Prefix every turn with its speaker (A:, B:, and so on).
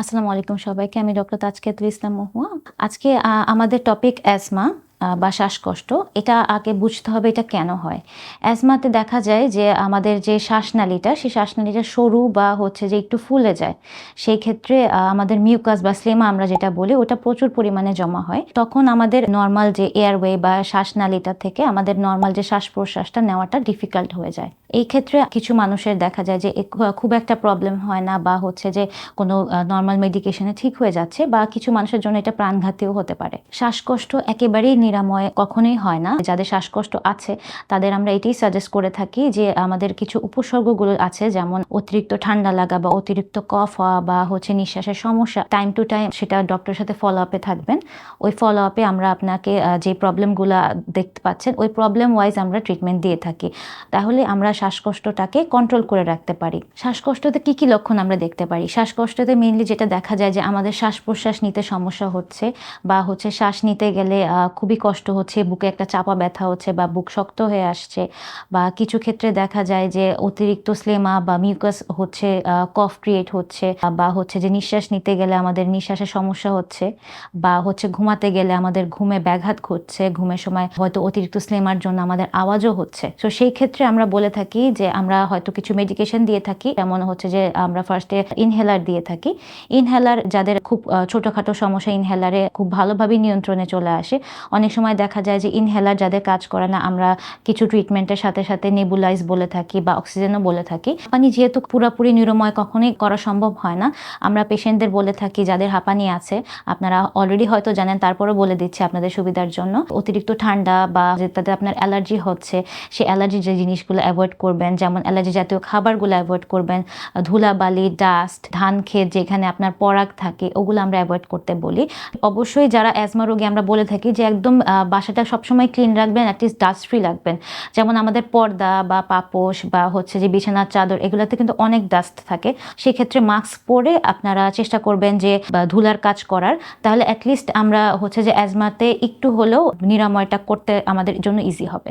A: আসসালামু আলাইকুম সবাইকে। আমি ডক্টর তাজকেতুল ইসলাম মহুয়া। আজকে আমাদের টপিক অ্যাজমা বা শ্বাসকষ্ট। এটা আগে বুঝতে হবে এটা কেন হয়। অ্যাজমাতে দেখা যায় যে, আমাদের যে শ্বাসনালীটা, সেই শ্বাসনালীটা সরু বা হচ্ছে যে একটু ফুলে যায়। সেই ক্ষেত্রে আমাদের মিউকাস বা স্লেমা আমরা যেটা বলি, ওটা প্রচুর পরিমাণে জমা হয়। তখন আমাদের নর্মাল যে এয়ারওয়ে বা শ্বাসনালীটা থেকে আমাদের নর্মাল যে শ্বাস প্রশ্বাসটা নেওয়াটা ডিফিকাল্ট হয়ে যায়। এই ক্ষেত্রে কিছু মানুষের দেখা যায় যে খুব একটা প্রবলেম হয় না বা হচ্ছে যে কোনো নর্মাল মেডিকেশনে ঠিক হয়ে যাচ্ছে বা কিছু মানুষের জন্য এটা প্রাণঘাতীও হতে পারে। শ্বাসকষ্ট একেবারেই নিরাময় কখনোই হয় না। যাদের শ্বাসকষ্ট আছে, তাদের আমরা এটাই সাজেস্ট করে থাকি যে আমাদের কিছু উপসর্গগুলো আছে যেমন অতিরিক্ত ঠান্ডা লাগা বা অতিরিক্ত কফ হওয়া বা হচ্ছে নিঃশ্বাসের সমস্যা টাইম টু টাইম সেটা ডক্টরের সাথে ফলো আপে থাকবেন। ওই ফলো আপে আমরা আপনাকে যে প্রবলেমগুলো দেখতে পাচ্ছেন, ওই প্রবলেম ওয়াইজ আমরা ট্রিটমেন্ট দিয়ে থাকি। তাহলে আমরা শ্বাসকষ্টটাকে কন্ট্রোল করে রাখতে পারি। শ্বাসকষ্টতে কি কি লক্ষণ আমরা দেখতে পারি? শ্বাসকষ্টতে মেইনলি যেটা দেখা যায় যে আমাদের শ্বাস প্রশ্বাস নিতে সমস্যা হচ্ছে বা হচ্ছে শ্বাস নিতে গেলে খুবই কষ্ট হচ্ছে, বুকে একটা চাপা ব্যথা হচ্ছে বা বুক শক্ত হয়ে আসছে বা কিছু ক্ষেত্রে দেখা যায় যে অতিরিক্ত স্লেমা বা মিউকাস হচ্ছে কফ ক্রিয়েট হচ্ছে বা হচ্ছে যে নিঃশ্বাস নিতে গেলে আমাদের নিঃশ্বাসের সমস্যা হচ্ছে বা হচ্ছে ঘুমাতে গেলে আমাদের ঘুমে ব্যাঘাত ঘটছে, ঘুমের সময় হয়তো অতিরিক্ত স্লেমার জন্য আমাদের আওয়াজও হচ্ছে। তো সেই ক্ষেত্রে আমরা বলে থাকি যে আমরা হয়তো কিছু মেডিকেশন দিয়ে থাকি। যেমন হচ্ছে যে আমরা ফার্স্টে ইনহেলার দিয়ে থাকি। ইনহেলার যাদের খুব ছোটখাটো সমস্যা ইনহেলারে খুব ভালোভাবে নিয়ন্ত্রণে চলে আসে। অনেক সময় দেখা যায় যে ইনহেলার যাদের কাজ করে না, আমরা কিছু ট্রিটমেন্টের সাথে সাথে নেবুলাইজ বলে থাকি বা অক্সিজেনও বলে থাকি। হাঁপানি যেহেতু পুরোপুরি নিরময় কখনোই করা সম্ভব হয় না। আমরা পেশেন্টদের বলে থাকি, যাদের হাঁপানি আছে, আপনারা অলরেডি হয়তো জানেন, তারপরেও বলে দিচ্ছি আপনাদের সুবিধার জন্য। অতিরিক্ত ঠান্ডা বা যেটাতে আপনার অ্যালার্জি হচ্ছে সেই অ্যালার্জি যে জিনিসগুলো অ্যাভয়েড করবেন, যেমন অ্যালার্জি জাতীয় খাবারগুলো অ্যাভয়েড করবেন, ধুলাবালি ডাস্ট ধান ক্ষেত যেখানে আপনার পরাগ থাকে, ওগুলো আমরা অ্যাভয়েড করতে বলি। অবশ্যই যারা অ্যাজমা রোগী আমরা বলে থাকি যে একদম বাসাটা সবসময় ক্লিন রাখবেন অ্যাটলিস্ট ডাস্ট ফ্রি রাখবেন। যেমন আমাদের পর্দা বা পাপোশ বা হচ্ছে যে বিছানার চাদর, এগুলোতে কিন্তু অনেক ডাস্ট থাকে। সেক্ষেত্রে মাস্ক পরে আপনারা চেষ্টা করবেন যে ধুলার কাজ করার। তাহলে অ্যাটলিস্ট আমরা হচ্ছে যে অ্যাজমাতে একটু হলেও নিরাময়টা করতে আমাদের জন্য ইজি হবে।